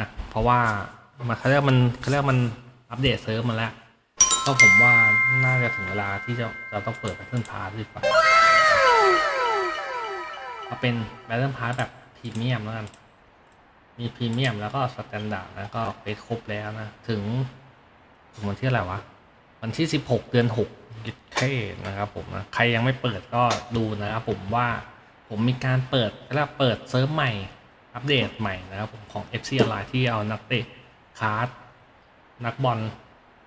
นะเพราะว่ามันเขาเรียกมันเขาเรียกมันอัปเดตเซิร์ฟมาแล้วก็ผมว่าน่าจะถึงเวลาที่จะเราต้องเปิด Battle Pass ดีกว่าเอาเป็น Battle Pass แบบพรีเมียมแล้วกันมีพรีเมียมแล้วก็สแตนดาร์ดนะก็ไปครบแล้วนะ ถึงถึงวันที่อะไรวะ วันที่ 16 เดือน6ยิดเท่นะครับผมนะ ใครยังไม่เปิดก็ดูนะครับผมว่าผมมีการเปิดแล้วเปิดเซิร์ฟใหม่ อัปเดตใหม่นะครับผมของ FC Online ที่เอานักเตะคาร์ดนักบอล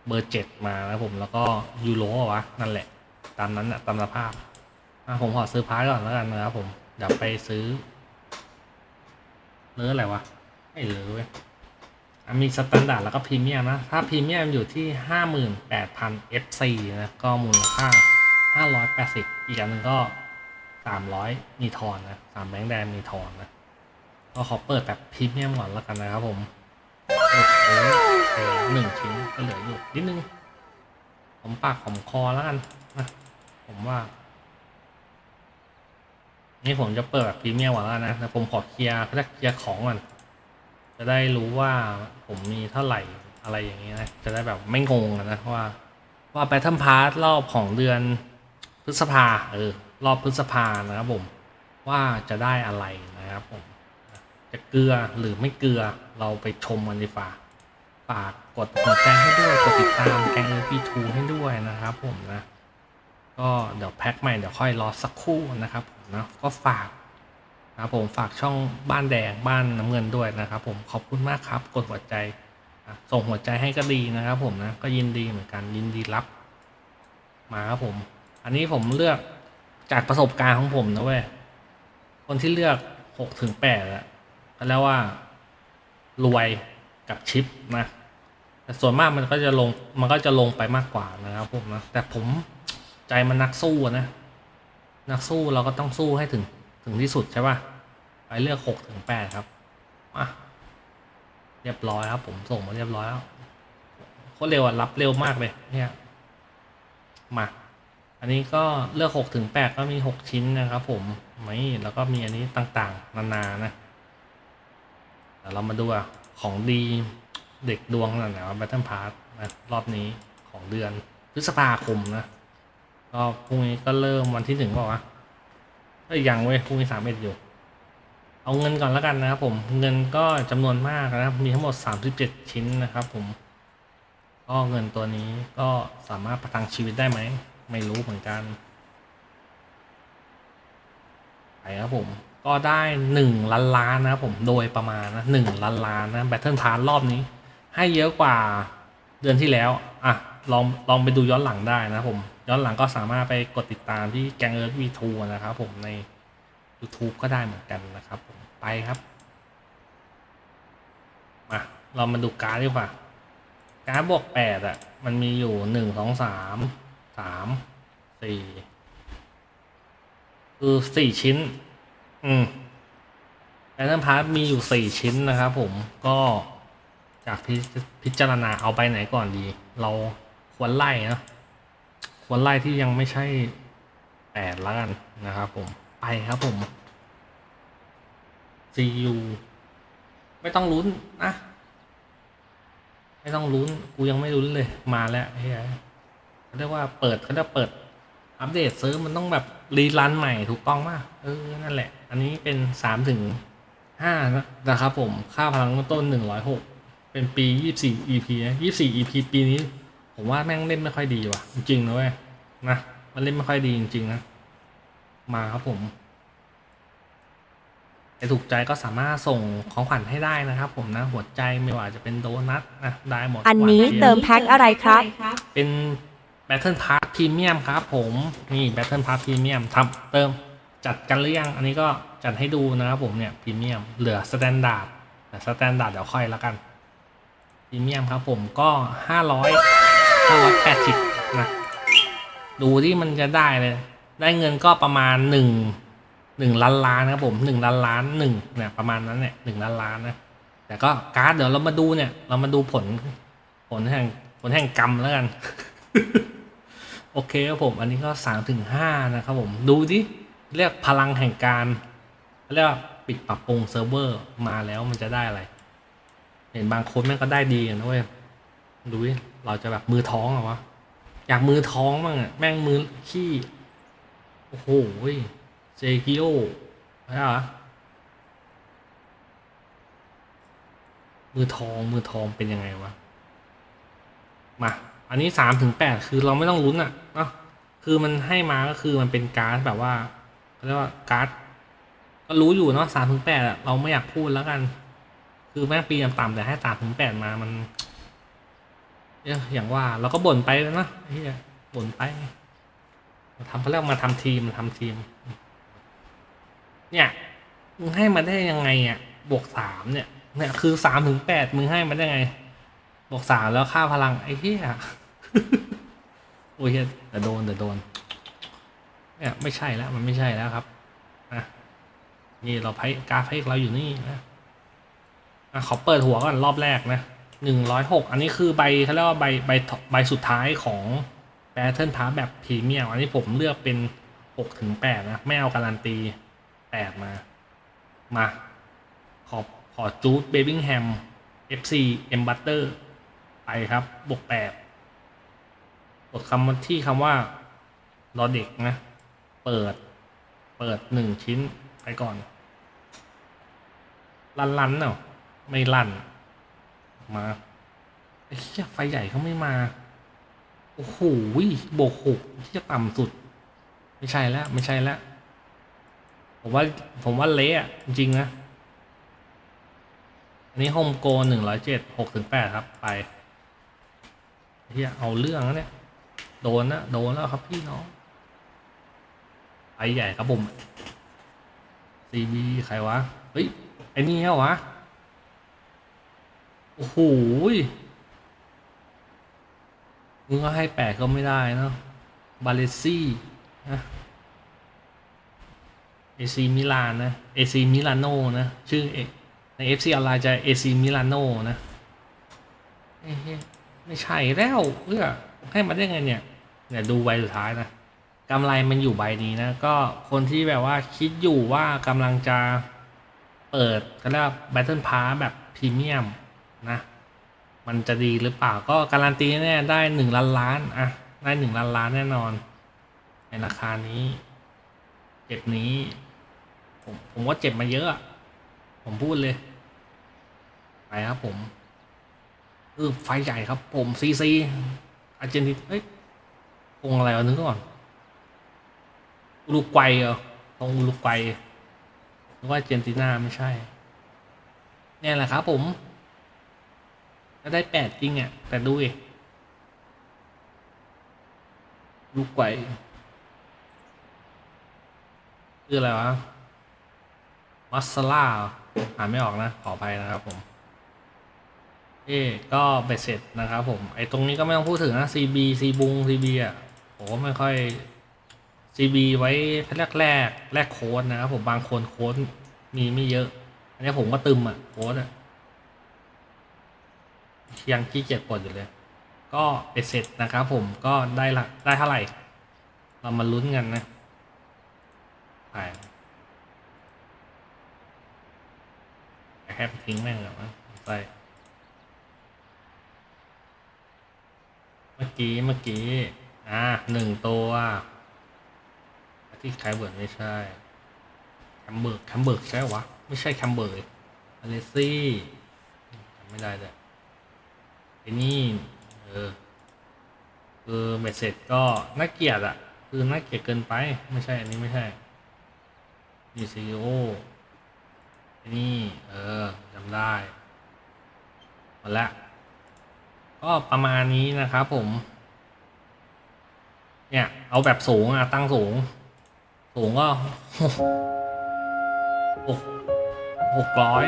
เบอร์เจ็ดมานะครับผมแล้วก็ยูโรวะนั่นแหละ ตามนั้นนะตามสภาพอะผมขอซื้อพาร์ทก่อนแล้วกันนะครับผมเดี๋ยวไปซื้อเนื้ออะไรวะไม่เหลือเว้ยมีสแตนดาร์ดแล้วก็พรีเมียมนะ ถ้าพรีเมียมอยู่ที่ห้าหมื่นแปดพัน FC นะ ก็มูลค่าห้าร้อยแปดสิบอีกอันหนึ่งก็สามร้อยมีทอนนะสามแบงค์แดงมีทอนนะ ก็ขอเปิดแบบพรีเมียมก่อนแล้วกันนะครับผมโอ้โหหนึ่งชิ้นก็เหลืออยู่นิดนึงผมปากผมคอแล้วกันนะผมว่า นี่ผมจะเปิดแบบพรีเมียมก่อนแล้วนะแต่ผมขอเคลียร์เพื่อเคลียร์ของก่อนจะได้รู้ว่าผมมีเท่าไหร่อะไรอย่างเงี้ยนะ จะได้แบบไม่งงอะนะว่า ว่าแบทเทิลพาร์ทรอบของเดือนพฤษภาเออรอบพฤษภานะครับผม ว่าจะได้อะไรนะครับผม จะเกลือหรือไม่เกลือเราไปชมกันดีกว่าฝากกดหัวใจให้ด้วยกดติดตามแกงเอพีทูให้ด้วยนะครับผมนะก็เดี๋ยวแพ็คใหม่เดี๋ยวค่อยรอสักครู่นะครับผมนะก็ฝากนะครับผมฝากช่องบ้านแดงบ้านน้ำเงินด้วยนะครับผมขอบคุณมากครับ กดหัวใจส่งหัวใจให้ก็ดีนะครับผมนะก็ยินดีเหมือนกันยินดีรับ มาครับผม อันนี้ผมเลือกจากประสบการณ์ของผมนะเว้ยคนที่เลือกหกถึงแปดอะ แล้วว่ารวยกับชิปนะแต่ส่วนมากมันก็จะลงมันก็จะลงไปมากกว่านะครับผมนะแต่ผมใจมันนักสู้นะ นักสู้เราก็ต้องสู้ให้ถึงถึงที่สุดใช่ป่ะไปเลือกหกถึงแปดครับอะเรียบร้อยครับ ผมส่งมาเรียบร้อยแล้วโคตรเร็วอะรับเร็วมากเลย เนี่ยมาอันนี้ก็เลือกหกถึงแปดก็มีหกชิ้นนะครับ ผมไม่แล้วก็มีอันนี้ต่างๆ นานานะ เดี๋ยวเรามาดูอะของดีเด็กดวงนั่นแหละแบทเทิลพาร์นะรอบนี้ของเดือนพฤษภาคมนะก็พรุ่งนี้ก็เริ่มวันที่หนึ่งเปล่าวะเอ้ยยังเว้ยพรุ่งนี้สามเอ็ดอยู่ เอาเงินก่อนแล้วกันนะครับผมเงินก็จำนวนมากนะครับมีทั้งหมดสามสิบเจ็ดชิ้นนะครับผมก็เงินตัวนี้ก็สามารถประทังชีวิตได้ไหม ไม่รู้เหมือนกันไปครับผม ก็ได้หนึ่งล้านล้านนะผมโดยประมาณนะหนึ่งล้านล้านนะแบทเทิลพาร์รอบนี้ ให้เยอะกว่าเดือนที่แล้วอะลองลองไปดูย้อนหลังได้นะผม ย้อนหลังก็สามารถไปกดติดตามที่แกงเอิร์ธวีทูนะครับผมใน YouTube ก็ได้เหมือนกันนะครับผมไปครับมาเรามาดูการ์ดดีกว่าการ์ดบวกแปดอะ มันมีอยู่หนึ่งสองสามสามสี่คือสี่ชิ้น อืมแอนนพาร์ทมีอยู่สี่ชิ้นนะครับผมก็จากพิพจารณาเอาไปไหนก่อนดี เราควรไล่นะควรไล่ที่ยังไม่ใช่แปดแล้วกันนะครับผมไปครับผม CU ไม่ต้องลุ้นนะไม่ต้องลุ้น กูยังไม่ลุ้นเลย มาแล้วเฮ้ยเขาเรียกว่าเปิดเขาเรียกเปิด อัปเดตเซิร์ฟมันต้องแบบ รีรันใหม่ถูกต้องมากเออนั่นแหละ อันนี้เป็นสามถึงห้านะครับผมค่าพลังต้นหนึ่งร้อยหกเป็นปียี่สี่ EP นะยี่สี่ EP ปีนี้ ผมว่าแม่งเล่นไม่ค่อยดีว่ะ จริงๆนะเว้ยนะมันเล่นไม่ค่อยดีจริงๆนะมาครับผมใครถูกใจก็สามารถส่งของขวัญให้ได้นะครับผมนะหัวใจไม่ว่าจะเป็นโดนัทนะได้หมดอันนี้หวาจี๊ยบเติมแพ็คอะไรครับ เป็น Battle Pass Premium ครับผมนี่ Battle Pass Premium ทำเติมจัดกันหรือยังอันนี้ก็จัดให้ดูนะครับผมเนี่ย Premium เหลือ Standard แต่ Standard เดี๋ยวค่อยแล้วกัน Premium ครับผมก็ห้าร้อยห้าร้อยแปดสิบนะดูที่มันจะได้เลย ได้เงินก็ประมาณหนึ่งหนึ่งล้านล้านนะครับผมหนึ่งล้านล้านหนึ่งเนี่ยประมาณนั้นเนี่ยหนึ่งล้านล้านนะแต่ก็การ์ดเดี๋ยวเรามาดูเนี่ย เรามาดูผล ผลแห่งผลแห่งกรรมแล้วกัน โอเคครับผมอันนี้ก็สามถึงห้านะครับผมดูดิเรียกพลังแห่งการเรียกว่าปิดปรับปรุงเซิร์ฟเวอร์มาแล้วมันจะได้อะไร เห็นบางคนแม่งก็ได้ดีนะเว้ยดูดิเราจะแบบมือท้องเหรอวะอยากมือท้องมั่งอะแม่งมือขี้โอ้โหเจกิโอใช่เหรอมือทองมือทองเป็นยังไงวะ มา อันนี้สามถึงแปดคือเราไม่ต้องลุ้นอะเนาะคือมันให้มาก็คือมันเป็นการ์ดแบบว่าเขาเรียกว่าการ์ดก็รู้อยู่เนาะสามถึงแปดเราไม่อยากพูดแล้วกัน คือแม่งปีต่ำๆแต่ให้สามถึงแปดมามันเนี่ยอย่างว่าเราก็บ่นไปเลยเนาะเฮียบ่นไปมาทำเขาเรียกมาทำทีมมาทำทีม เนี่ยมึงให้มาได้ยังไงอะบวกสามเนี่ยเนี่ยคือสามถึงแปดมึงให้มาได้ไง บวกสามแล้วค่าพลัง ไอ้เหี้ยโอ้ยเหี้ยแต่โดนแต่โดน เนี่ยไม่ใช่แล้ว มันไม่ใช่แล้วครับนะนี่เราไพ่กราฟให้เราอยู่นี่นะอะขอเปิดหัวก่อนรอบแรกนะหนึ่งร้อยหกอันนี้คือใบเขาเรียกว่าใบใบใบสุดท้ายของแ a เทิร์นพาแบบพรีเมียมอันนี้ผมเลือกเป็นหกถึงแปดนะ ไม่เอาการันตีแปดมา มา ขอขอจูดเบบิงแฮม FC เอ็มบัตเตอร์ ไปครับ บวกแปดกดคำที่คำว่ารอเด็กนะ เปิด เปิดหนึ่งชิ้นไปก่อน ลันลันเนาะไม่ลันมาไอ้เหี้ยไฟใหญ่เขาไม่มา โอ้โหโบกหกที่จะต่ำสุด ไม่ใช่แล้ว ไม่ใช่แล้ว ผมว่า ผมว่าเละจริงนะอันนี้โฮมโกหนึ่งร้อยเจ็ดหกถึงแปดครับไป เฮียเอาเรื่องแล้วเนี่ย โดนนะโดนแล้วครับพี่น้องไปใหญ่ครับผม CB ใครวะ เฮ้ย ไอ้นี่เหรอวะ โอ้โหมึงก็ให้แปดก็ไม่ได้เนอะบาเลซี่นะเอซีมิลานนะเอซีมิลานโนนะ ชื่อเอใน FC ออนไลน์จะเอซีมิลานโนนะเอ้ ไม่ใช่แล้วเพื่อให้มาได้ไงเนี่ยเนี่ยดูใบสุดท้ายนะกำไรมันอยู่ใบนี้นะ ก็คนที่แบบว่าคิดอยู่ว่ากำลังจะเปิดก็เรียกแบทเทิลพาแบบพรีเมียมนะ มันจะดีหรือเปล่าก็การันตีแน่ได้หนึ่งล้านล้านอะได้หนึ่งล้านล้านแน่นอน ในราคานี้ เจ็บนี้ ผมผมว่าเจ็บมาเยอะอะผมพูดเลย ไปครับผม เออไฟใหญ่ครับผมซีซีอาร์เจนตินเอ้ยคงอะไรวะนึกก่อนอุรุกวัยเหรอคงอุรุกวัยนึกว่าเจนตินาไม่ใช่ เนี่ยแหละครับผมถ้าได้แปดจริงอะ แต่ดูอีกลูกไกวคืออะไรวะ มัสซาล่าอ่านไม่ออกนะ ขออภัยนะครับผม เอ๊ก็ไปเสร็จนะครับผม ไอ้ตรงนี้ก็ไม่ต้องพูดถึงนะ CB C บุง CB อะผมก็ไม่ค่อย CB ไว้แรกแรกแรกโค้ดนะครับผมบางคนโค้ดมีไม่เยอะ อันนี้ผมก็ตึมอะโค้ดอะยังขี้เกียจกดอยู่เลย ก็ไปเสร็จนะครับผมก็ได้ละได้เท่าไหร่ เรามาลุ้นกันนะไปแค่ทิ้งแม่งเหรอวะไปเมื่อ กี้เมื่อกี้ อ่าหนึ่งตัวที่ไคเบิร์ดไม่ใช่แคมเบิร์กแคมเบิร์กใช่วะ ไม่ใช่แคมเบิร์กอเลซี่จำไม่ได้เลยไอ้นี่เออคือเบ็ดเสร็จก็น่าเกลียดอะคือน่าเกลียดเกินไป ไม่ใช่ อันนี้ไม่ใช่ดีซีโอไอ้นี่ เออจำได้หมดละ ก็ประมาณนี้นะครับผม เนี่ย เอาแบบสูงอะตั้งสูง สูงก็หกหกร้อย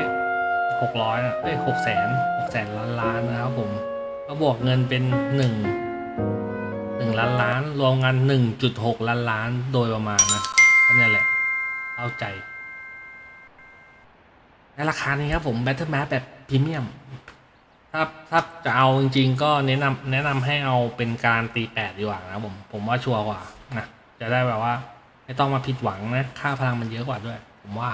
หกร้อยนะเอ้ยหกแสนหกแสนล้านล้านนะครับผม ก็บวกเงินเป็นหนึ่งหนึ่งล้านล้าน รวมกันหนึ่งจุดหกล้านล้านโดยประมาณนะก็เนี่ยแหละเข้าใจในราคานี้ครับผม Battle Map แบบพรีเมียม ถ้าถ้าจะเอาจริง ๆ ก็แนะนำแนะนำให้เอาเป็นการตีแปดดีกว่านะผมผมว่าชัวร์กว่านะจะได้แบบว่า ไม่ต้องมาผิดหวังนะค่าพลังมันเยอะกว่าด้วย ผมว่า